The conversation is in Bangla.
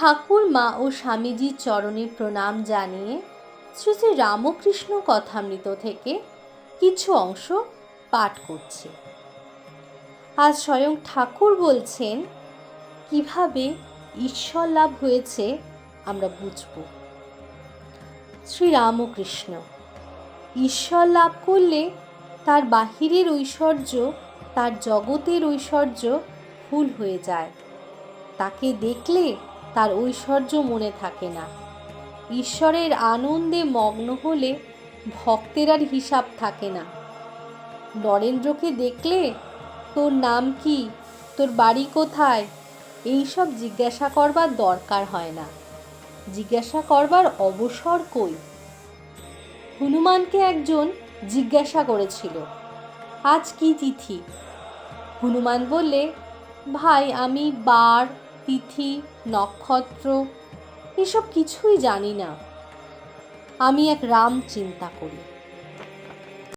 ঠাকুর মা ও স্বামীজির চরণে প্রণাম জানিয়ে শ্রী শ্রী রামকৃষ্ণ কথামৃত থেকে কিছু অংশ পাঠ করছে। আজ স্বয়ং ঠাকুর বলছেন, কীভাবে ঈশ্বর লাভ হয়েছে আমরা বুঝব। শ্রী রামকৃষ্ণ, ঈশ্বর লাভ করলে তার বাহিরের ঐশ্বর্য, তার জগতের ঐশ্বর্য ভুল হয়ে যায়। তাকে দেখলে তার ঐশ্বর্য মনে থাকে না। ঈশ্বরের আনন্দে মগ্ন হলে ভক্তের আর হিসাব থাকে না। নরেন্দ্রকে দেখলে, তোর নাম কি? তোর বাড়ি কোথায়? এই সব জিজ্ঞাসা করবার দরকার হয় না। জিজ্ঞাসা করবার অবসর কই? হনুমানকে একজন জিজ্ঞাসা করেছিল, আজ কি তিথি? হনুমান বললে, ভাই, আমি বার তিথি নক্ষত্র এসব কিছুই জানি না। আমি এক রাম চিন্তা করি।